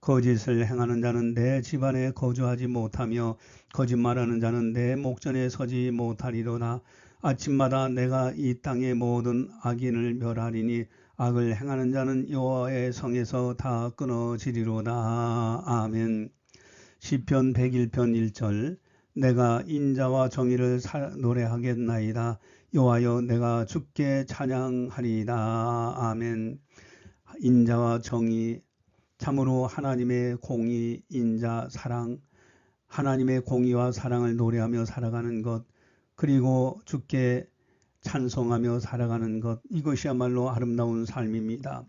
거짓을 행하는 자는 내 집안에 거주하지 못하며 거짓말하는 자는 내 목전에 서지 못하리로다. 아침마다 내가 이 땅의 모든 악인을 멸하리니 악을 행하는 자는 여호와의 성에서 다 끊어지리로다. 아멘. 시편 101편 1절 내가 인자와 정의를 노래하겠나이다. 여호와여 내가 주께 찬양하리이다. 아멘. 인자와 정의 참으로 하나님의 공의, 인자, 사랑, 하나님의 공의와 사랑을 노래하며 살아가는 것, 그리고 주께 찬송하며 살아가는 것, 이것이야말로 아름다운 삶입니다.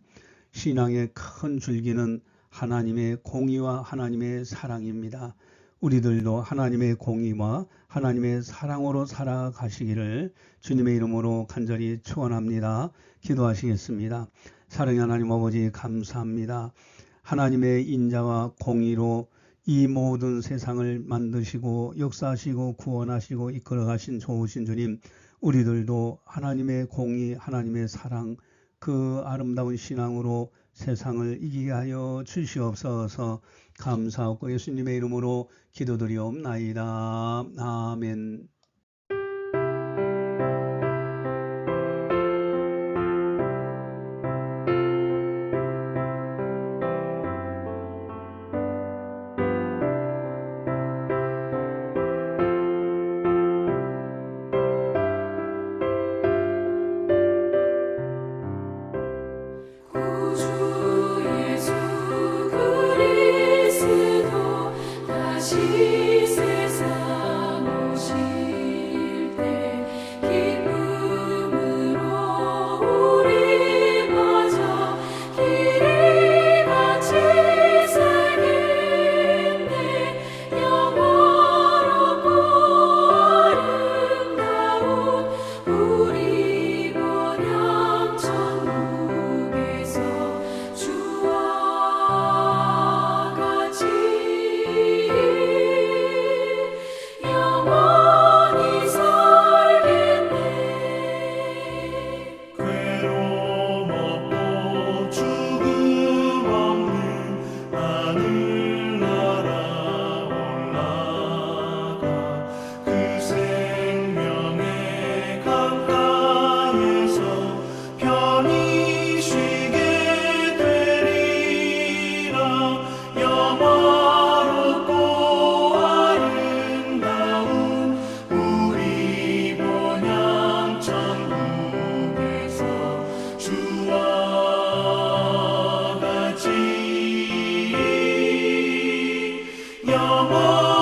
신앙의 큰 줄기는 하나님의 공의와 하나님의 사랑입니다. 우리들도 하나님의 공의와 하나님의 사랑으로 살아가시기를 주님의 이름으로 간절히 축원합니다. 기도하시겠습니다. 사랑의 하나님 아버지 감사합니다. 하나님의 인자와 공의로 이 모든 세상을 만드시고 역사하시고 구원하시고 이끌어 가신 좋으신 주님, 우리들도 하나님의 공의, 하나님의 사랑, 그 아름다운 신앙으로 세상을 이기게 하여 주시옵소서 감사하고 예수님의 이름으로 기도드리옵나이다. 아멘. more.